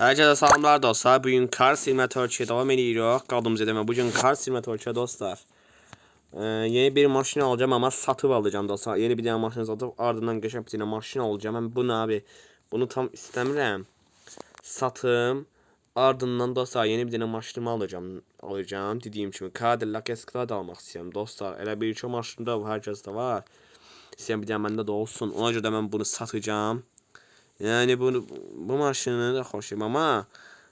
Herkese selamlar dostlar. Bugün Car Simulator'a devam ediyoruz. Kaldığımız yerden bugün Car Simulator'a dostlar. Ee, yeni bir makine alacağım ama satıp alacağım dostlar. Yeni bir tane makine satıp ardından geçen bir tane makine alacağım. Ben bunu abi bunu tam istemiyorum. Satım ardından dostlar yeni bir tane maşinimi alacağım. Alacağım dediğim gibi Cadillac Escalade almak istiyorum dostlar. Elə bir çok maşın da herkeste var. İsteyen bir tane bende de olsun. Ona göre ben bunu satacağım. Yani bunu bu maşını da xoşum ama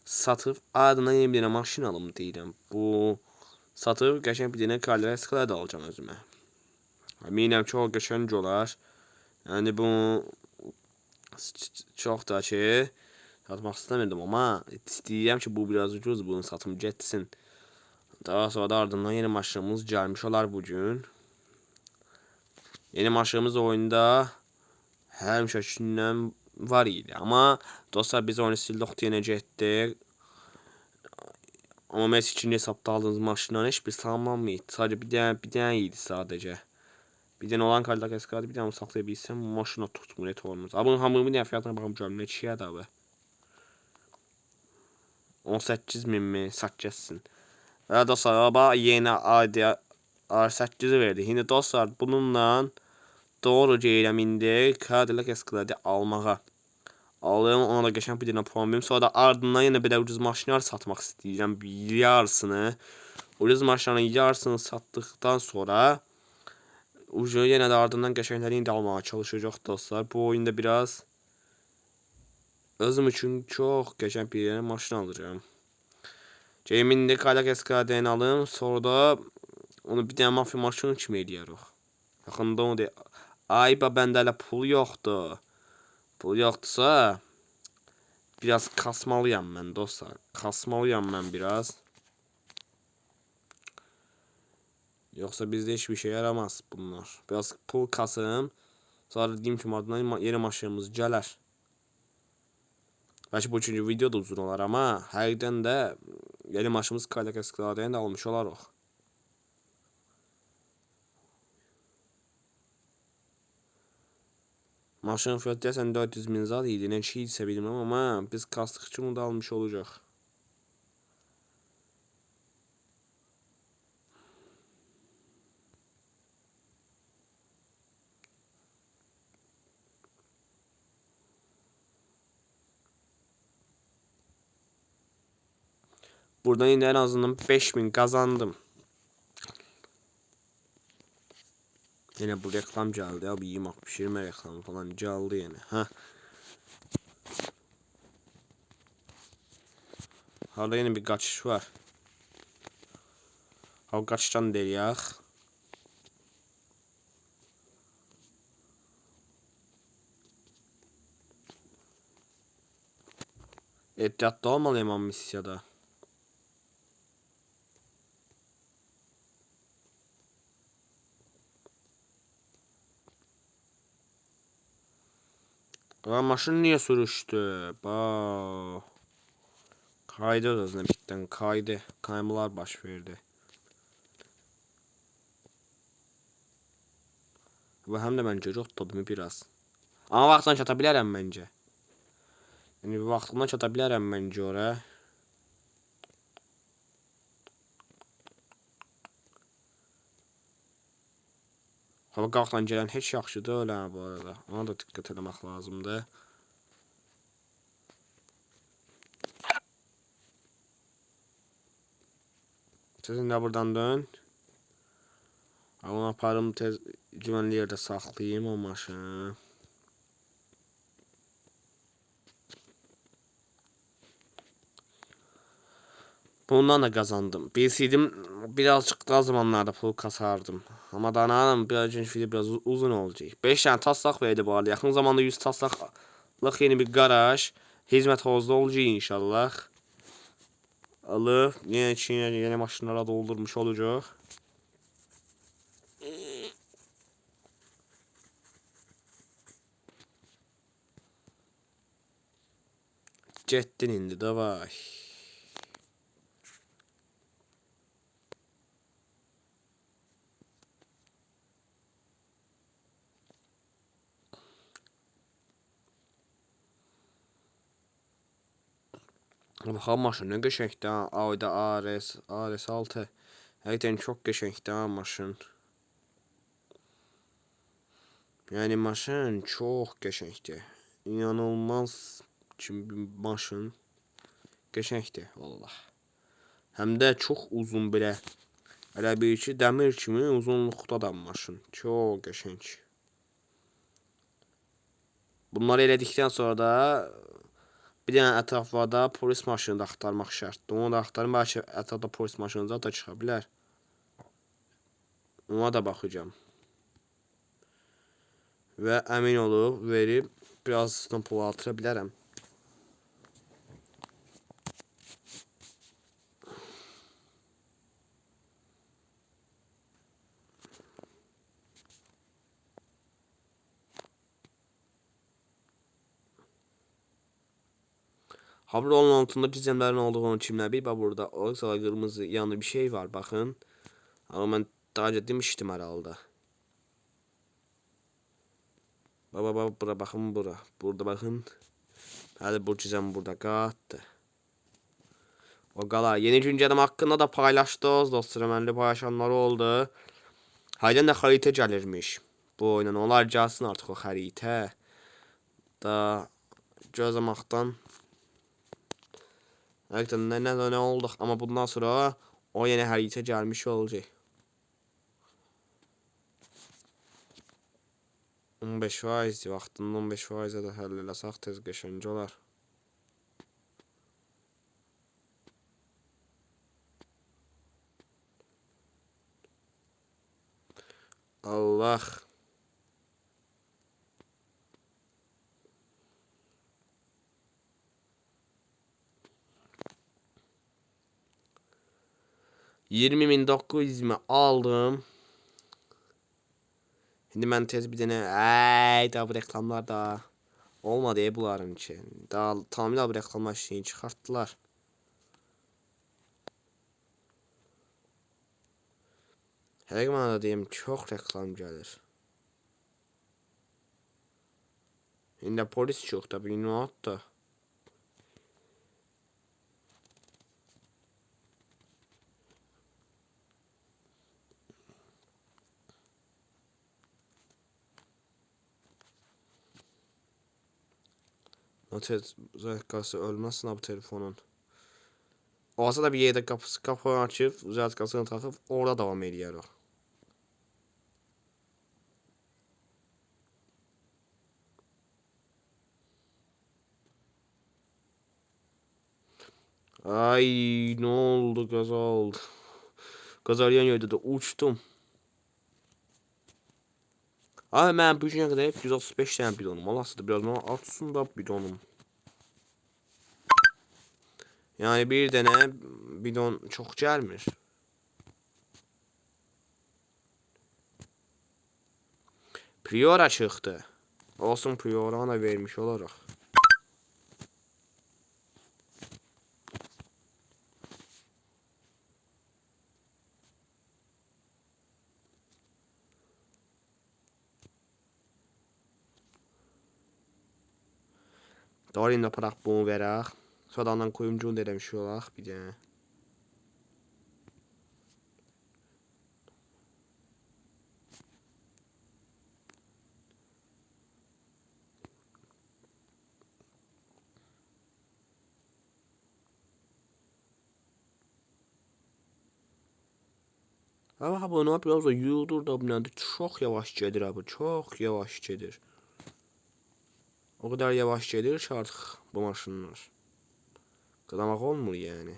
satıb ardından yeni bir maşın alım deyirəm. Bu satıb qəşəng bir dənə Cadillac Escalade alacağam özümə. Əminəm çox qəşəng olar. Yəni bu çox da ki satmaq istəmirdim amma istəyirəm ki bu biraz ucuz bunun satım getsin. Daha sonra da ardından yeni maşınımız gəlmiş olar bugün. Yeni maşınımız oyunda həmişəkindən var idi. Ama dostlar biz oyunu sildik yenecektik. Ama mes ikinci hesapta aldığınız maşınların hiçbir sağlamıydı. Sadece bir tane, bir tane iyiydi sadece. Bir tane olan Cadillac Escalade bir tane saklayabilsem maşına tutmuyor et olmaz. Abi bunun bir tane fiyatına bakalım görüm ne çiğ abi. 18 min mi satacaksın. Ve dostlar araba yeni adi R8'i verdi. Şimdi dostlar bununla doğru gələm indi Cadillac Escalade almağa. Alıyorum ona da geçen bir dənə puan. Sonra da ardından yenə belə ucuz maşınlar satmaq istəyirəm. Yarısını. Ucuz maşınların yarısını satdıqdan sonra ucu yenə də ardından qəşəngləri indi almağa çalışacaq dostlar. Bu oyunda biraz özüm üçün çox qəşəng bir dənə maşın alacağım. Ceymin indi Cadillac Escalade'ni alım. Sonra da onu bir dənə mafya maşını kimi eləyərik. Yaxında onu da Ay ba bəndə hələ pul yoxdur. Pul yoxdursa biraz kasmalıyam mən dostlar. Kasmalıyam mən biraz. Yoksa bizde hiçbir şey yaramaz bunlar. Biraz pul kasım. Sonra dediğim kimi ardından yeni maşınımız gələr. Belki bu üçüncü video da uzun olar ama həqiqdən də yeni Cadillac Escalade'ni də almış olarıq. Maşının fiyatı deyəsən 400 min zat idi. Ne şey isə bilmirəm amma biz onu da almış olacaq. Buradan yine en azından 5000 kazandım. Yine bu reklam geldi abi yemek pişirme reklamı falan geldi yine. Ha. Hala yine bir kaçış var. Ha kaçtan deriyaq. Ehtiyatlı olmalıyım ama misyada. Lan maşın niye sürüştü? Ba. Kaydı hızlı bitten kaydı. Kaymalar baş verdi. Və həm də məncə çox tadımı biraz. Amma vaxtdan çata bilərəm məncə. Yəni vaxtından çata bilərəm. Qalxdan gələn heç yaxşıdır öyle bu arada. Ona da diqqət eləmək lazımdır. Sizin de buradan dön. Onu aparım tez güvenli yerde saklayayım o maşını. Bundan da kazandım. Bilseydim birazcık daha zamanlarda pul kasardım. Ama daha hanım biraz önce video biraz uzun olacak. 5 tane taslak verdi bu arada. Yakın zamanda 100 taslaklık yeni bir garaj. Hizmet havuzda olacak inşallah. Alıp yine içine yeni maşınlara doldurmuş olacak. Gettin indi davay. Bakalım maşın ne qəşəngdir ha. Audi RS, RS6. Həqiqətən çox qəşəngdir ha maşın. Yani maşın çox qəşəngdir. İnanılmaz bir maşın. Qəşəngdir vallah. Həm də çox uzun belə. Elə bir ki, dəmir kimi uzunluqda da maşın. Çox qəşəng. Bunları elədikdən sonra da bir dənə ətraflarda polis maşını da axtarmaq şərtdir. Onu da axtarım, bəlkə ətrafda polis maşını da çıxa bilər. Ona da baxacağam. Və əmin olub verib biraz pul artıra bilərəm. Habur onun altında gizemlerin olduğunu bir bak burada. O sonra kırmızı yanı bir şey var bakın. Ama ben daha önce demiştim herhalde. Baba baba bura bakın bura. Burada bakın. Hadi bu çizem burada kattı. O kadar. Yeni güncelleme hakkında da paylaşdıq. Dostlar mənlə paylaşanlar oldu. Haydan da xəritə gəlirmiş. Bu oyunun onlar gəlsin artıq o xəritə. Da gözləməkdən Nə, nə, nə olduq amma bundan sonra o yeni xəritə gəlmiş olacaq. 15 faiz vaxtında 15 faizə də həll eləsək tez qəşəng olar. Allah. Yirmi bin dokuz yüzümü aldım. Şimdi ben tez bir tane ay daha bu reklamlar da olmadı ya bunların için. Daha tamamıyla bu reklamlar şeyini çıkarttılar. Her zaman da diyeyim çok reklam gelir. Şimdi polis çok tabi ne hatta. Notet zakası ölmezsin abi telefonun. Olsa da bir yerde kapısı kapı açıp zakasını takıp orada devam ediyor. Ay ne oldu gaza oldu. Yerde de uçtum. Abi mən bu qədər hep 135 dənə bidonum. Allah da biraz mənə artsın da bidonum. Yani bir dənə bidon çox gəlmir. Priora çıxdı. Olsun Priora da vermiş olaraq. Doğru yaparak bunu verək. Sonradan kuyumcunu da eləmiş olaq bir dənə. Ama bu ne yapıyor? O yıldır da bu çok yavaş gedir abi. Çok yavaş gedir. O kadar yavaş gelir ki artık bu maşınlar. Qıdamaq olmur yəni.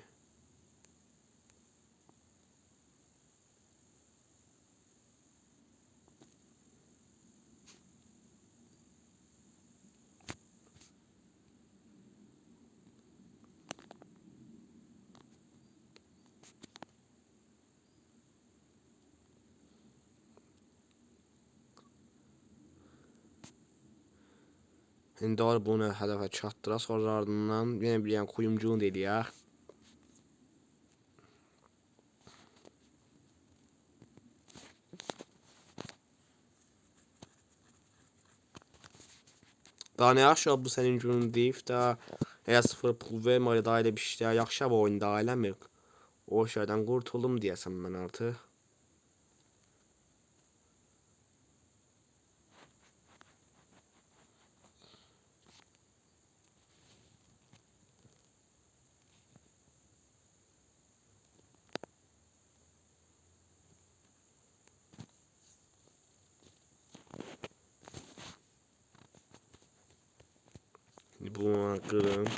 İndi bunu hədəfə çatdıra, sonra ardından yenə bir yəni kuyumcunu da eləyək. Daha nə yaxşı bu sənin günün deyib də Eğer sıfır pul vermir da elə bir işlər yaxşı bu oyunda eləmir. O şeydən qurtuldum deyəsən mən artıq. Bunu kırın.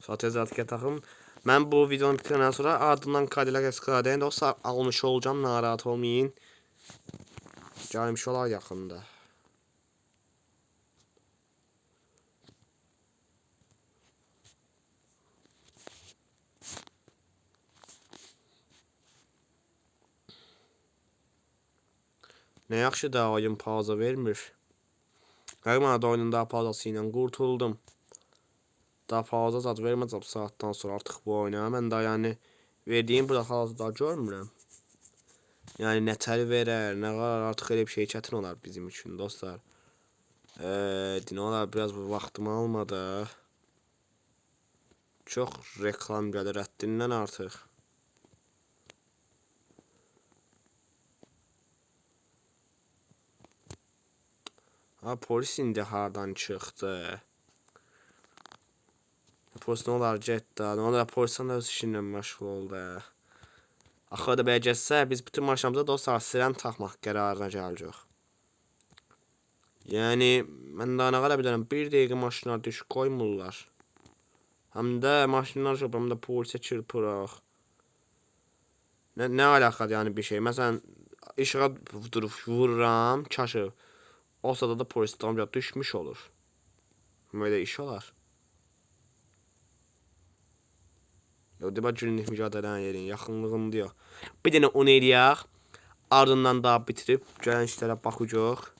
Satezatke takım. Ben bu videonu bitirenden sonra ardından Cadillac Escalade'ni dostlar almış olacağım. Narahat olmayın. Gelmiş olar yakında. Ne yaxşı da oyun pauza vermir. Hermana da oyunun daha pauzası ilə qurtuldum. Daha pauza zad verməyəcəm saatdan sonra artıq bu oyuna. Mən daha yəni verdiyim burada hazırda görmürəm. Yəni nətər verər, nə qədər artıq elə bir şey çətin olar bizim üçün dostlar. Eee, nə olar biraz bu vaxtımı almadı. Çox reklam gəlir həddindən artıq. Ha polis indi hardan çıxdı? Polis nə olar getdi? Nə olar polisdən öz işinlə məşğul oldu. Axı da belə getsə biz bütün maşınımıza dostlar siren taxmaq qərarına gələcək. Yəni mən daha nə qədər bilirəm, bir dəqiqə maşınlar düş qoymurlar. Həm də maşınlar də polisə çırpırıq. Nə, nə əlaqədir yəni bir şey? Məsələn, işığa durub vururam, çaşır. O sırada da polis amca düşmüş olur. Böyle iş olar. Ya demək günlük mücadilənin yerin yaxınlığında yox. Bir dənə onu eləyək. Ardından daha bitirib gələn işlərə baxacağıq.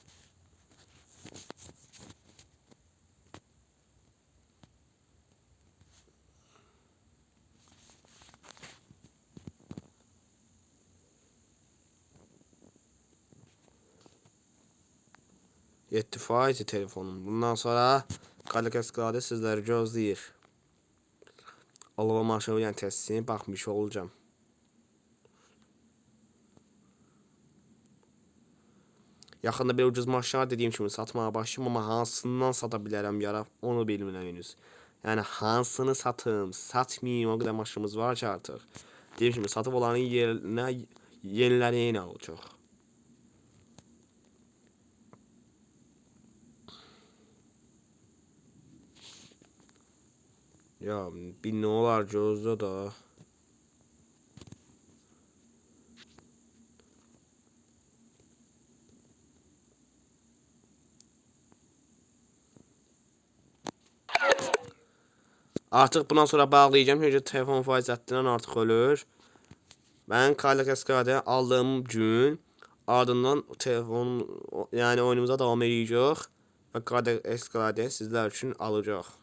Yetti telefonum. Bundan sonra Kalikas Kade sizləri gözləyir. Alova yəni testini baxmış olacağım. Yaxında bir ucuz maşınlar dediyim kimi satmağa başlayım amma hansından sata bilərəm yara onu bilmirəm henüz. Yəni hansını satım, satmayım o qədər maşınımız var ki artıq. Dediyim kimi satıb olanın yerinə yeniləri yenə olacaq. Ya bir ne olar gözdə da. Artıq bundan sonra bağlayacağım çünki telefon faiz həddindən artıq ölür. Mən Kayla Kaskade aldığım gün ardından telefon yəni oyunumuza davam edəcək və Kayla Kaskade sizlər üçün alacaq.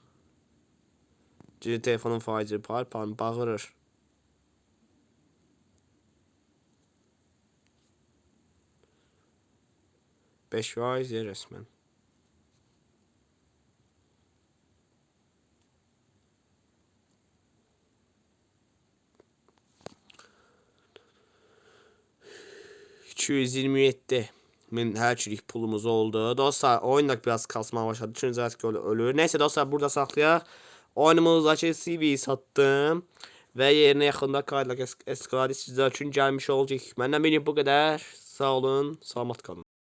Çünki telefonun faizi par par bağırır. Beş faiz ya resmen. İki yüz yirmi yedi min her çürük pulumuz oldu. Dostlar oyunda biraz kasmaya başladı. Çünkü artık ölür. Neyse dostlar burada saklayaq. Oyunumuzdakı CV sattım. Və yerinə yaxında Cadillac Escalade sizlər üçün gəlmiş olacaq. Məndən biri bu qədər. Sağ olun, salamat qalın.